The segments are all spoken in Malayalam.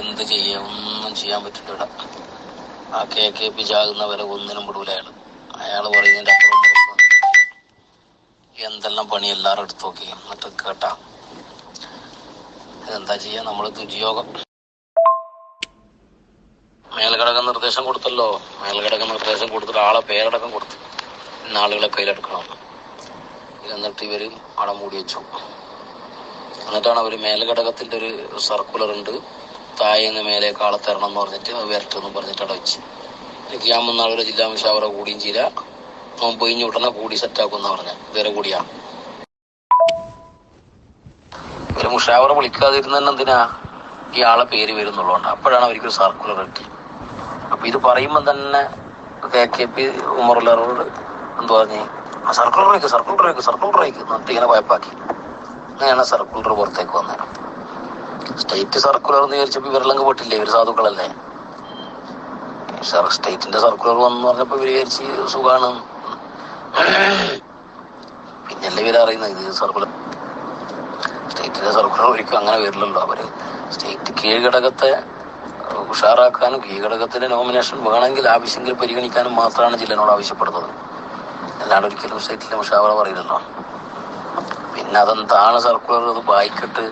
എന്ത് ചെയ്യാം? ഒന്നും ചെയ്യാൻ പറ്റില്ല ആ കെ കെ പി ചാകുന്ന വരെ ഒന്നിനും അയാൾ അയാൾ പറയുന്നതിന്റെ അപ്പുറം എന്തെല്ലാം പണി എല്ലാരും എടുത്തു നോക്കി. എന്നിട്ട് കേട്ടാ. എന്താ ചെയ്യാ? നമ്മൾ ദുര്യോഗം. മേൽഘടക നിർദ്ദേശം കൊടുത്തല്ലോ. മേൽഘടക നിർദ്ദേശം കൊടുത്തിട്ട് ആളെ പേരടക്കം കൊടുത്തു ഇന്ന ആളുകളെ കയ്യിലെടുക്കണം. എന്നിട്ട് ഇവർ അവിടെ മൂടി വെച്ചു. എന്നിട്ടാണ് അവർ മേൽഘടകത്തിന്റെ ഒരു സർക്കുലർ ഉണ്ട്. താഴേന്ന് മേലേക്ക് ആളെ തരണം എന്ന് പറഞ്ഞിട്ട് വരട്ടെന്ന് പറഞ്ഞിട്ട് അവിടെ വെച്ച്. എനിക്ക് ഞാൻ മൂന്നാളുടെ ജില്ലാ മുഷാവറ കൂടിയും ചെയ്യില്ല മുമ്പ് ഇഞ്ഞ് ഉടനെ കൂടി സെറ്റാക്കുന്ന പറഞ്ഞ. ഇതുവരെ കൂടിയാണ് ഒരു മുഷാവറ വിളിക്കാതിരുന്ന എന്തിനാ ഈ ആളെ പേര് വരുന്നുള്ളതുകൊണ്ട്? അപ്പോഴാണ് അവർക്ക് സർക്കുലർ കിട്ടി. അപ്പൊ ഇത് പറയുമ്പോ തന്നെ കെ കെ പി ഉമറുള്ളവരോട് എന്തു പറഞ്ഞ്? ആ സർക്കുലർ സർക്കുലർ സർക്കുലർ എന്നിട്ട് ഇങ്ങനെ വായ്പാക്കി അങ്ങനെയാണ് സർക്കുലർ പുറത്തേക്ക് വന്നത്. സ്റ്റേറ്റ് സർക്കുലർ എന്ന് വിചാരിച്ചപ്പോ ഇവരെല്ലാം പോയിട്ടില്ലേ ഇവർ സാധുക്കളല്ലേ? സ്റ്റേറ്റിന്റെ സർക്കുലർ വന്നു പറഞ്ഞപ്പോ ഇവർ വിചാരിച്ച് സുഖാണ്. പിന്നല്ലേ ഇവർ അറിയുന്നത്? ഇത് സർക്കുലർ സ്റ്റേറ്റിന്റെ സർക്കുലർ ഒരിക്കലും അങ്ങനെ വരില്ലല്ലോ. അവർ സ്റ്റേറ്റ് കീഴ്ഘടകത്തെ ഉഷാറാക്കാനും കീഴ്ഘടകത്തിന്റെ നോമിനേഷൻ വേണമെങ്കിൽ ആവശ്യമെങ്കിൽ പരിഗണിക്കാനും മാത്രമാണ് ജില്ലനോട് ആവശ്യപ്പെടുന്നത്. അല്ലാണ്ട് ഒരിക്കലും സ്റ്റേറ്റിലെ മുഷാവറ പറയില്ലല്ലോ. പിന്നെ അതെന്താണ് സർക്കുലർ അത് വായിക്കട്ട്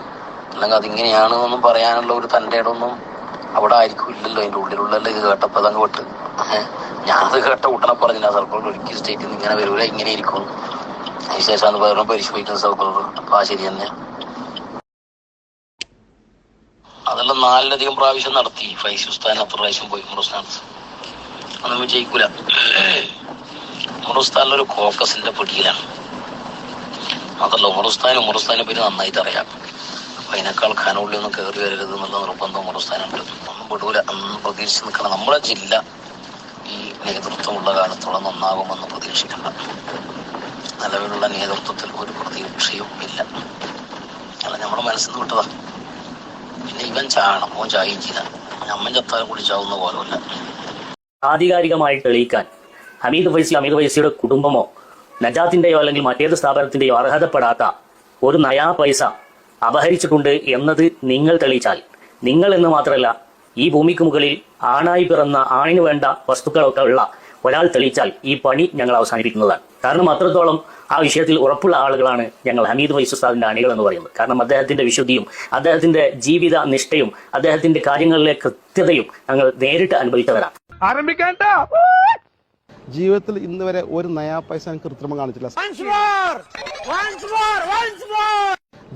അല്ലെങ്കിൽ അതിങ്ങനെയാണ് എന്നൊന്നും പറയാനുള്ള ഒരു തന്റെ ഇടമൊന്നും അവിടെ ആയിരിക്കും ഇല്ലല്ലോ. അതിന്റെ ഉള്ളിലുള്ളല്ലേ ഇത് കേട്ടപ്പോ അതങ്ങ് വിട്ട്. ഞാനത് കേട്ട ഉടനെ പറഞ്ഞില്ല സർക്കുലർ ഒരിക്കലും സ്റ്റേറ്റിൽ നിന്ന് ഇങ്ങനെ വരൂല ഇങ്ങനെ ഇരിക്കും. അതിനുശേഷം അത് വേറെ പരിശോധിക്കുന്ന സർക്കുലർ അപ്പൊ ആ ശരി തന്നെ. അതെല്ലാം നാലിലധികം പ്രാവശ്യം നടത്തി. ഫൈസ് ഉസ്താൻ അത്ര പ്രാവശ്യം പോയി ഉമറുസ്ഥാനത്ത് ഒന്നും വിജയിക്കൂല. ഉമറുസ്ഥാനിൽ ഒരു കോക്കസിന്റെ പിടിയിലാണ്. അതല്ല ഉമറുസ്ഥാൻ ഉമറുസ്ഥാനെ പറ്റി നന്നായിട്ട് അറിയാം. അതിനേക്കാൾ ഖാനുള്ളിൽ നിന്ന് കയറി വരരുത് എന്നുള്ള നിർബന്ധം ഒരു ഒന്നും വിടൂല അന്ന് പ്രതീക്ഷിച്ച് നിൽക്കണം. നമ്മളെ ജില്ല ഈ നേതൃത്വമുള്ള കാലത്തോളം നന്നാകുമെന്ന് പ്രതീക്ഷിക്കണ്ട. നിലവിലുള്ള നേതൃത്വത്തിൽ ഒരു പ്രതീക്ഷയും ഇല്ല. അല്ല നമ്മുടെ മനസ്സിൽ നിന്ന് വിട്ടതാ. പിന്നെ ഇവൻ ചാണം ഓൻ ചായം ചെയ്ത അമ്മൻ ചത്താലും കൂടി ചാവുന്ന ആധികാരികമായി തെളിയിക്കാൻ ഹമീദ് ഫൈസി അമീർ ഫൈസിയുടെ കുടുംബമോ നജാത്തിന്റെയോ അല്ലെങ്കിൽ മറ്റേത് സ്ഥാപനത്തിന്റെയോ അർഹതപ്പെടാത്ത ഒരു നയാ പൈസ അപഹരിച്ചിട്ടുണ്ട് എന്നത് നിങ്ങൾ തെളിയിച്ചാൽ. നിങ്ങൾ എന്ന് മാത്രമല്ല ഈ ഭൂമിക്ക് മുകളിൽ ആണായി പിറന്ന ആണിന് വേണ്ട വസ്തുക്കളൊക്കെ ഉള്ള ഒരാൾ തെളിയിച്ചാൽ ഈ പണി ഞങ്ങൾ അവസാനിപ്പിക്കുന്നതാണ്. കാരണം അത്രത്തോളം ആ വിഷയത്തിൽ ഉറപ്പുള്ള ആളുകളാണ് ഞങ്ങൾ ഹമീദ് വൈസുസ്താദിന്റെ അണികൾ എന്ന് പറയുന്നത്. കാരണം അദ്ദേഹത്തിന്റെ വിശുദ്ധിയും അദ്ദേഹത്തിന്റെ ജീവിത നിഷ്ഠയും അദ്ദേഹത്തിന്റെ കാര്യങ്ങളിലെ കൃത്യതയും ഞങ്ങൾ നേരിട്ട് അനുഭവിച്ചവരാണ്. ജീവിതത്തിൽ ഇന്ന് വരെ ഒരു നയാ പൈസ കൃത്രിമം കാണിച്ചില്ല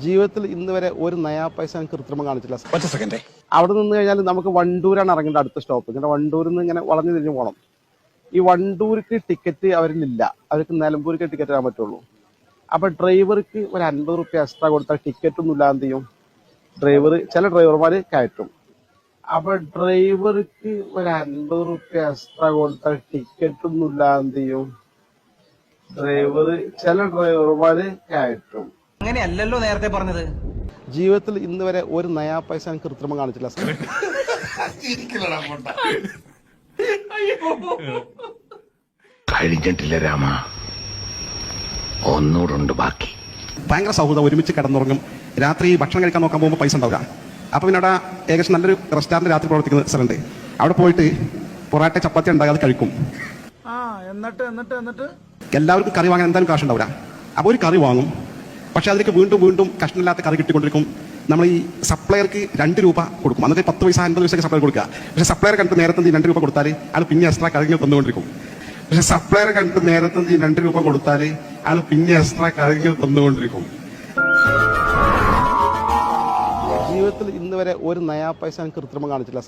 ജീവിതത്തിൽ ഇന്ന് വരെ ഒരു നയാ പൈസ ഞാൻ കൃത്രിമം കാണിച്ചില്ല. ഒറ്റ സെക്കൻഡ്. അവിടെ നിന്ന് കഴിഞ്ഞാൽ നമുക്ക് വണ്ടൂരാണ് ഇറങ്ങേണ്ട അടുത്ത സ്റ്റോപ്പ്. ഇങ്ങനെ വണ്ടൂരിൽ നിന്ന് ഇങ്ങനെ വളഞ്ഞു തിരിഞ്ഞു പോകണം ഈ വണ്ടൂർക്ക് ടിക്കറ്റ് അവരിലില്ല. അവർക്ക് നിലമ്പൂർക്ക് ടിക്കറ്റ് തരാൻ പറ്റുള്ളൂ. അപ്പൊ ഡ്രൈവർക്ക് ഒരു അൻപത് റുപ്യ എക്സ്ട്രാ കൊടുത്താൽ ടിക്കറ്റ് ഒന്നും ഇല്ലാതെ ചെയ്യും? ഡ്രൈവർ ചില ഡ്രൈവർമാർ കയറ്റും. അപ്പൊ ഡ്രൈവർക്ക് ഒരു അൻപത് റുപ്യ എക്സ്ട്രാ കൊടുത്താൽ ടിക്കറ്റ് ഒന്നും ഇല്ലാതെ ചെയ്യും? ഡ്രൈവർ ചില ഡ്രൈവർമാര് കയറ്റും. അങ്ങനെയല്ലല്ലോ നേരത്തെ പറഞ്ഞത്. ജീവിതത്തിൽ ഇന്ന് വരെ ഒരു നയാ പൈസ ഞാൻ കൃത്രിമം കാണിച്ചില്ല കഴിഞ്ഞിട്ടില്ല രാമ. ഒന്നൂടുണ്ട് ബാക്കി. ഭയങ്കര സൗഹൃദം ഒരുമിച്ച് കിടന്നുറങ്ങും. രാത്രി ഭക്ഷണം കഴിക്കാൻ നോക്കാൻ പോകുമ്പോൾ പൈസ ഉണ്ടാവില്ല. അപ്പൊ പിന്നെ അവിടെ ഏകദേശം നല്ലൊരു റെസ്റ്റോറന്റ് രാത്രി പ്രവർത്തിക്കുന്ന സ്ഥലമുണ്ട് അവിടെ പോയിട്ട് പൊറാട്ട ചപ്പാത്തി ഉണ്ടാകാതെ കഴിക്കും. എന്നിട്ട് എന്നിട്ട് എന്നിട്ട്? എല്ലാവർക്കും കറി വാങ്ങാൻ എന്തായാലും കാശ് ഉണ്ടാവില്ല. അപ്പൊ ഒരു കറി വാങ്ങും. പക്ഷെ അതിലേക്ക് വീണ്ടും വീണ്ടും കഷ്ണമില്ലാത്ത കറി കിട്ടിക്കൊണ്ടിരിക്കും. നമ്മൾ ഈ സപ്ലയർക്ക് രണ്ട് രൂപ കൊടുക്കും. അന്നത്തെ പത്ത് പൈസ അൻപത് പൈസ സപ്ലയർ കൊടുക്കുക. പക്ഷെ സപ്ലയർ കണ്ടിട്ട് നേരത്തെ രണ്ട് രൂപ കൊടുത്താൽ അയാൾ പിന്നെ എക്സ്ട്രാ കറികൾ തന്നുകൊണ്ടിരിക്കും. പക്ഷെ സപ്ലയർ കണ്ടിട്ട് നേരത്തെ രണ്ട് രൂപ കൊടുത്താൽ അയാൾ പിന്നെ എക്സ്ട്രാ കറികൾ തന്നുകൊണ്ടിരിക്കും. ജീവിതത്തിൽ ഇന്ന് വരെ ഒരു നയാ പൈസ കൃത്രിമം കാണിച്ചില്ല